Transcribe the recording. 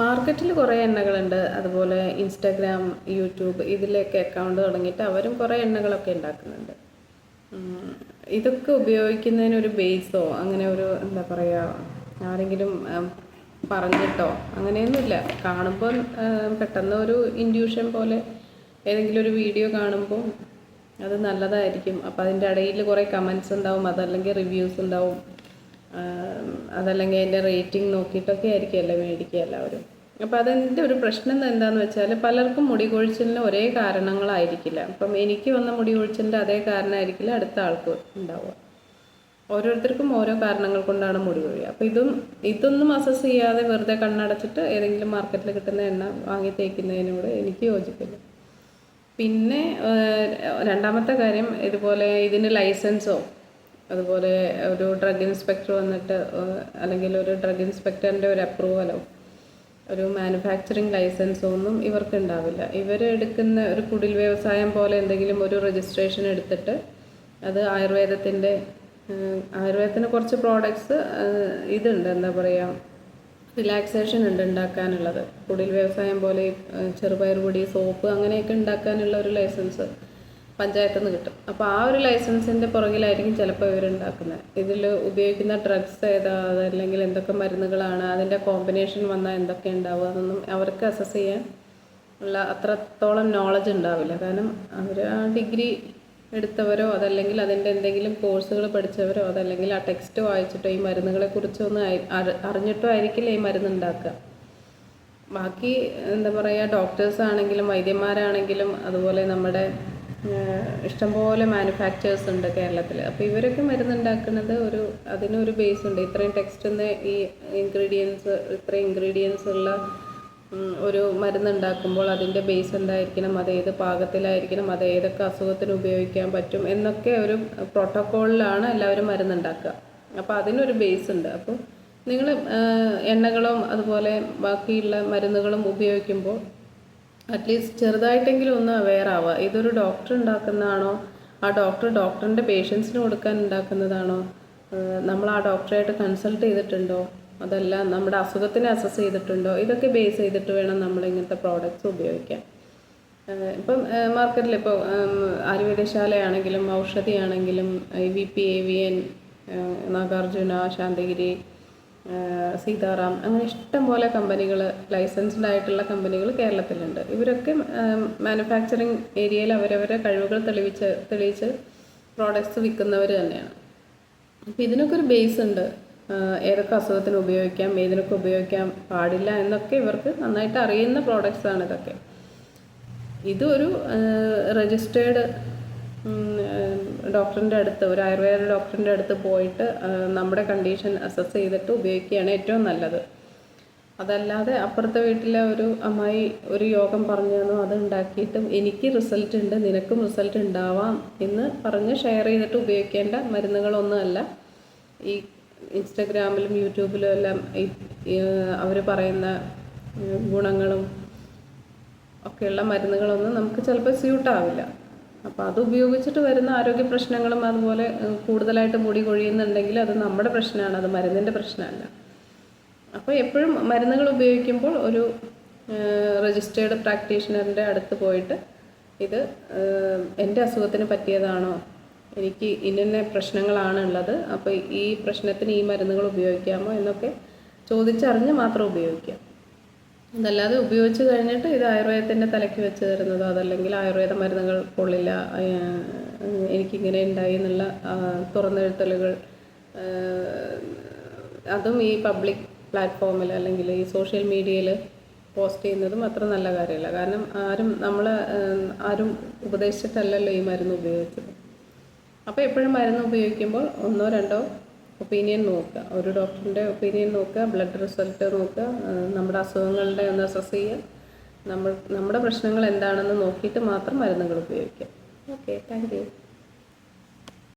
മാർക്കറ്റിൽ കുറേ എണ്ണകളുണ്ട്. അതുപോലെ ഇൻസ്റ്റാഗ്രാം യൂട്യൂബ് ഇതിലൊക്കെ അക്കൗണ്ട് തുടങ്ങിയിട്ട് അവരും കുറേ എണ്ണകളൊക്കെ ഉണ്ടാക്കുന്നുണ്ട്. ഇതൊക്കെ ഉപയോഗിക്കുന്നതിന് ഒരു ബേസോ അങ്ങനെ ഒരു എന്താ പറയുക ആരെങ്കിലും പറഞ്ഞിട്ടോ? അങ്ങനെയൊന്നുമില്ല. കാണുമ്പോൾ പെട്ടെന്ന് ഒരു ഇൻഡ്യൂഷൻ പോലെ ഏതെങ്കിലും ഒരു വീഡിയോ കാണുമ്പോൾ അത് നല്ലതായിരിക്കും. അപ്പോൾ അതിന്റെ ഇടയിൽ കുറേ കമൻസ് ഉണ്ടാവും. അതല്ലെങ്കിൽ റിവ്യൂസ് ഉണ്ടാവും. അതല്ലെങ്കിൽ അതിന്റെ റേറ്റിംഗ് നോക്കിയിട്ടൊക്കെ ആയിരിക്കുമല്ലോ മേടിക്കുക എല്ലാവരും. അപ്പോൾ അതിന്റെ ഒരു പ്രശ്നം എന്താണെന്ന് വെച്ചാൽ പലർക്കും മുടി കൊഴിച്ചിലിന് ഒരേ കാരണങ്ങളായിരിക്കില്ല. അപ്പം എനിക്ക് വന്ന മുടി കൊഴിച്ചിലിന്റെ അതേ കാരണമായിരിക്കില്ല അടുത്ത ആൾക്ക് ഉണ്ടാവുക. ഓരോരുത്തർക്കും ഓരോ കാരണങ്ങൾ കൊണ്ടാണ് മുടി കൊഴിയുക. അപ്പോൾ ഇതും ഇതൊന്നും അസസ് ചെയ്യാതെ വെറുതെ കണ്ണടച്ചിട്ട് ഏതെങ്കിലും മാർക്കറ്റിൽ കിട്ടുന്ന എണ്ണ വാങ്ങി തേക്കുന്നതിനോട് എനിക്ക് യോജിക്കില്ല പിന്നെ രണ്ടാമത്തെ കാര്യം ഇതുപോലെ ഇതിന് ലൈസൻസോ അതുപോലെ ഒരു ഡ്രഗ് ഇൻസ്പെക്ടർ വന്നിട്ട് അല്ലെങ്കിൽ ഒരു ഡ്രഗ് ഇൻസ്പെക്ടറിന്റെ ഒരു അപ്രൂവലോ ഒരു മാനുഫാക്ചറിങ് ലൈസൻസോ ഒന്നും ഇവർക്ക് ഉണ്ടാവില്ല. ഇവർ എടുക്കുന്ന ഒരു കുടിൽ വ്യവസായം പോലെ എന്തെങ്കിലും ഒരു രജിസ്ട്രേഷൻ എടുത്തിട്ട് അത് ആയുർവേദത്തിന്റെ ആയുർവേദത്തിന് കുറച്ച് പ്രോഡക്ട്സ് ഇതുണ്ട് എന്താ പറയുക റിലാക്സേഷൻ ഉണ്ട് ഉണ്ടാക്കാനുള്ളത്. കുടിൽ വ്യവസായം പോലെ ചെറുപയർ പൊടി സോപ്പ് അങ്ങനെയൊക്കെ ഉണ്ടാക്കാനുള്ള ഒരു ലൈസൻസ് പഞ്ചായത്തിൽ നിന്ന് കിട്ടും. അപ്പോൾ ആ ഒരു ലൈസൻസിന്റെ പുറകിലായിരിക്കും ചിലപ്പോൾ ഇവരുണ്ടാക്കുന്നത്. ഇതിൽ ഉപയോഗിക്കുന്ന ഡ്രഗ്സ് ഏതാ അതല്ലെങ്കിൽ എന്തൊക്കെ മരുന്നുകളാണ് അതിന്റെ കോമ്പിനേഷൻ വന്നാൽ എന്തൊക്കെ ഉണ്ടാവുക അതൊന്നും അവർക്ക് അസസ് ചെയ്യാൻ ഉള്ള അത്രത്തോളം നോളജ് ഉണ്ടാവില്ല. കാരണം അവർ ആ ഡിഗ്രി എടുത്തവരോ അതല്ലെങ്കിൽ അതിന്റെ എന്തെങ്കിലും കോഴ്സുകൾ പഠിച്ചവരോ അതല്ലെങ്കിൽ ആ ടെക്സ്റ്റ് വായിച്ചിട്ടോ ഈ മരുന്നുകളെ കുറിച്ചൊന്നും അറി- അറി- അറിഞ്ഞിട്ടോ ആയിരിക്കില്ല ഈ മരുന്ന് ഉണ്ടാക്കുക ബാക്കി എന്താ പറയുക ഡോക്ടേഴ്സ് ആണെങ്കിലും വൈദ്യന്മാരാണെങ്കിലും അതുപോലെ നമ്മുടെ ഇഷ്ടംപോലെ മാനുഫാക്ചേഴ്സ് ഉണ്ട് കേരളത്തിൽ അപ്പോൾ ഇവരൊക്കെ മരുന്നുണ്ടാക്കുന്നത് ഒരു അതിനൊരു ബേസ് ഉണ്ട്. ഇത്രയും ടെക്സ്റ്റ് ഈ ഇൻഗ്രീഡിയൻസ് ഇത്രയും ഇൻഗ്രീഡിയൻസ് ഉള്ള ഒരു മരുന്നുണ്ടാക്കുമ്പോൾ അതിന്റെ ബേസ് എന്തായിരിക്കണം? അത് ഏത് പാകത്തിലായിരിക്കണം? അത് ഏതൊക്കെ അസുഖത്തിന് ഉപയോഗിക്കാൻ പറ്റും? എന്നൊക്കെ ഒരു പ്രോട്ടോക്കോളിലാണ് എല്ലാവരും മരുന്നുണ്ടാക്കുക. അപ്പോൾ അതിനൊരു ബേസ് ഉണ്ട്. അപ്പോൾ നിങ്ങൾ എണ്ണകളും അതുപോലെ ബാക്കിയുള്ള മരുന്നുകളും ഉപയോഗിക്കുമ്പോൾ അറ്റ്ലീസ്റ്റ് ചെറുതായിട്ടെങ്കിലും ഒന്ന് അവെയർ ആവുക. ഇതൊരു ഡോക്ടർ ഉണ്ടാക്കുന്നതാണോ? ആ ഡോക്ടർ ഡോക്ടറിന്റെ പേഷ്യൻസിന് കൊടുക്കാൻ ഉണ്ടാക്കുന്നതാണോ? നമ്മൾ ആ ഡോക്ടറായിട്ട് കൺസൾട്ട് ചെയ്തിട്ടുണ്ടോ? അതല്ല നമ്മുടെ അസുഖത്തിനെ അസസ് ചെയ്തിട്ടുണ്ടോ? ഇതൊക്കെ ബേസ് ചെയ്തിട്ട് വേണം നമ്മൾ ഇങ്ങനത്തെ പ്രോഡക്റ്റ്സ് ഉപയോഗിക്കാൻ. ഇപ്പം മാർക്കറ്റിൽ ഇപ്പോൾ ആയുർവേദശാലയാണെങ്കിലും ഔഷധിയാണെങ്കിലും I V P A V N Nagarjuna Santhigiri Seetharam അങ്ങനെ ഇഷ്ടം പോലെ കമ്പനികൾ ലൈസൻസ്ഡ് ആയിട്ടുള്ള കമ്പനികൾ കേരളത്തിലുണ്ട്. ഇവരൊക്കെ മാനുഫാക്ചറിങ് ഏരിയയിൽ അവരവരെ കഴിവുകൾ തെളിവിച്ച് തെളിയിച്ച് പ്രോഡക്ട്സ് വിൽക്കുന്നവർ തന്നെയാണ്. അപ്പോൾ ഇതിനൊക്കെ ഒരു ബേസ് ഉണ്ട്. ഏതൊക്കെ അസുഖത്തിന് ഉപയോഗിക്കാം ഏതിനൊക്കെ ഉപയോഗിക്കാൻ പാടില്ല എന്നൊക്കെ ഇവർക്ക് നന്നായിട്ട് അറിയുന്ന പ്രോഡക്റ്റ്സാണ് ഇതൊക്കെ. ഇതൊരു രജിസ്റ്റേർഡ് ഡോക്ടറിന്റെ അടുത്ത് ഒരു ആയുർവേദ ഡോക്ടറിന്റെ അടുത്ത് പോയിട്ട് നമ്മുടെ കണ്ടീഷൻ അസസ് ചെയ്തിട്ട് ഉപയോഗിക്കുകയാണ് ഏറ്റവും നല്ലത്. അതല്ലാതെ അപ്പുറത്തെ വീട്ടിലെ ഒരു അമ്മായി ഒരു യോഗം പറഞ്ഞു തന്നു അത് ഉണ്ടാക്കിയിട്ടും എനിക്ക് റിസൾട്ട് ഉണ്ട് നിനക്കും റിസൾട്ട് ഉണ്ടാവാം എന്ന് പറഞ്ഞ് ഷെയർ ചെയ്തിട്ട് ഉപയോഗിക്കേണ്ട മരുന്നുകളൊന്നുമല്ല ഈ ഇൻസ്റ്റഗ്രാമിലും യൂട്യൂബിലും എല്ലാം അവർ പറയുന്ന ഗുണങ്ങളും ഒക്കെയുള്ള മരുന്നുകളൊന്നും നമുക്ക് ചിലപ്പോൾ സ്യൂട്ട് ആവില്ല. അപ്പോൾ അത് ഉപയോഗിച്ചിട്ട് വരുന്ന ആരോഗ്യ പ്രശ്നങ്ങളും അതുപോലെ കൂടുതലായിട്ട് മുടി കൊഴിയുന്നുണ്ടെങ്കിൽ അത് നമ്മുടെ പ്രശ്നമാണ് അത് മരുന്നിന്റെ പ്രശ്നമല്ല. അപ്പോൾ എപ്പോഴും മരുന്നുകൾ ഉപയോഗിക്കുമ്പോൾ ഒരു രജിസ്റ്റേർഡ് പ്രാക്ടീഷണറിന്റെ അടുത്ത് പോയിട്ട് ഇത് എന്റെ അസുഖത്തിന് പറ്റിയതാണോ എനിക്ക് ഇന്ന പ്രശ്നങ്ങളാണ് ഉള്ളത് അപ്പോൾ ഈ പ്രശ്നത്തിന് ഈ മരുന്നുകൾ ഉപയോഗിക്കാമോ എന്നൊക്കെ ചോദിച്ചറിഞ്ഞ് മാത്രം ഉപയോഗിക്കുക അതല്ലാതെ ഉപയോഗിച്ച് കഴിഞ്ഞിട്ട് ഇത് ആയുർവേദത്തിന്റെ തലയ്ക്ക് വെച്ച് തരുന്നതോ അതല്ലെങ്കിൽ ആയുർവേദ മരുന്നുകൾ കൊള്ളില്ല എനിക്കിങ്ങനെ ഉണ്ടായി എന്നുള്ള തുറന്നെഴുത്തലുകൾ അതും ഈ പബ്ലിക് പ്ലാറ്റ്ഫോമിൽ അല്ലെങ്കിൽ ഈ സോഷ്യൽ മീഡിയയിൽ പോസ്റ്റ് ചെയ്യുന്നതും അത്ര നല്ല കാര്യമല്ല. കാരണം ആരും നമ്മൾ ആരും ഉപദേശിച്ചിട്ടല്ലല്ലോ ഈ മരുന്ന് ഉപയോഗിച്ചത്. അപ്പോൾ എപ്പോഴും മരുന്ന് ഉപയോഗിക്കുമ്പോൾ ഒന്നോ രണ്ടോ ഒപ്പീനിയൻ നോക്കുക. ഒരു ഡോക്ടറിന്റെ ഒപ്പീനിയൻ നോക്കുക ബ്ലഡ് റിസൾട്ട് നോക്കുക നമ്മുടെ അസുഖങ്ങളുടെ ഒന്ന് അസസ് ചെയ്യുക. നമ്മൾ നമ്മുടെ പ്രശ്നങ്ങൾ എന്താണെന്ന് നോക്കിയിട്ട് മാത്രം മരുന്നുകൾ ഉപയോഗിക്കുക. Okay thank you.